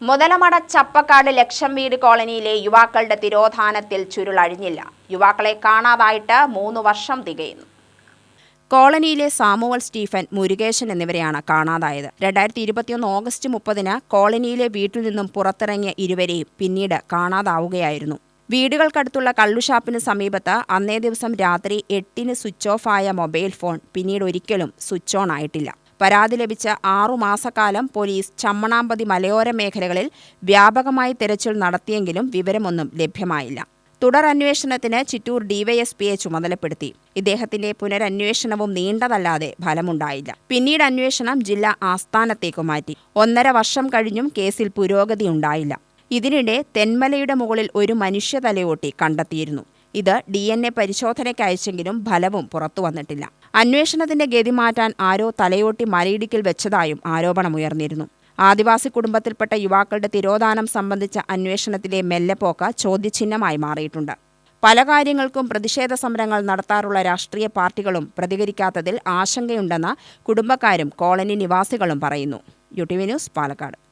മുതലമട ചപ്പക്കാട് ലക്ഷം വീട് കോളനിയിലെ യുവാക്കളുടെ തിരോധാനത്തിൽ ചുരുളഴിഞ്ഞില്ല. യുവാക്കളെ കാണാതായിട്ട് മൂന്ന് വർഷം തികയുന്നു. കോളനിയിലെ സാമുവൽ സ്റ്റീഫൻ മുരുകേശൻ എന്നിവരെയാണ് കാണാതായത്. രണ്ടായിരത്തി ഇരുപത്തിയൊന്ന് ഓഗസ്റ്റ് മുപ്പതിന് കോളനിയിലെ വീട്ടിൽ നിന്നും പുറത്തിറങ്ങിയ ഇരുവരെയും പിന്നീട് കാണാതാവുകയായിരുന്നു. വീടുകൾക്കടുത്തുള്ള കള്ളുഷാപ്പിന് സമീപത്ത് അന്നേ ദിവസം രാത്രി എട്ടിന് സ്വിച്ച് ഓഫ് ആയ മൊബൈൽ ഫോൺ പിന്നീട് ഒരിക്കലും സ്വിച്ച് ഓൺ ആയിട്ടില്ല. പരാതി ലഭിച്ച ആറുമാസക്കാലം പോലീസ് ചമ്മണാമ്പതി മലയോര മേഖലകളിൽ വ്യാപകമായി തെരച്ചിൽ നടത്തിയെങ്കിലും വിവരമൊന്നും ലഭ്യമായില്ല. തുടർ അന്വേഷണത്തിന് ചിറ്റൂർ ഡിവൈഎസ്പിയെ ചുമതലപ്പെടുത്തി. ഇദ്ദേഹത്തിന്റെ പുനരന്വേഷണവും നീണ്ടതല്ലാതെ ഫലമുണ്ടായില്ല. പിന്നീട് അന്വേഷണം ജില്ലാ ആസ്ഥാനത്തേക്ക് മാറ്റി. ഒന്നര വർഷം കഴിഞ്ഞും കേസിൽ പുരോഗതി ഉണ്ടായില്ല. ഇതിനിടെ തെന്മലയുടെ മുകളിൽ ഒരു മനുഷ്യതലയോട്ടി കണ്ടെത്തിയിരുന്നു. ഇത് ഡി എൻ എ പരിശോധനയ്ക്ക് അയച്ചെങ്കിലും ഫലവും പുറത്തു വന്നിട്ടില്ല. അന്വേഷണത്തിന്റെ ഗതി മാറ്റാൻ ആരോ തലയോട്ടി മലയിടുക്കിൽ വെച്ചതായും ആരോപണമുയർന്നിരുന്നു. ആദിവാസി കുടുംബത്തിൽപ്പെട്ട യുവാക്കളുടെ തിരോധാനം സംബന്ധിച്ച അന്വേഷണത്തിലെ മെല്ലെപ്പോക്ക് ചോദ്യചിഹ്നമായി മാറിയിട്ടുണ്ട്. പല കാര്യങ്ങൾക്കും പ്രതിഷേധ സമരങ്ങൾ നടത്താറുള്ള രാഷ്ട്രീയ പാർട്ടികളും പ്രതികരിക്കാത്തതിൽ ആശങ്കയുണ്ടെന്ന് കുടുംബക്കാരും കോളനി നിവാസികളും പറയുന്നു. U T V news Palakkad.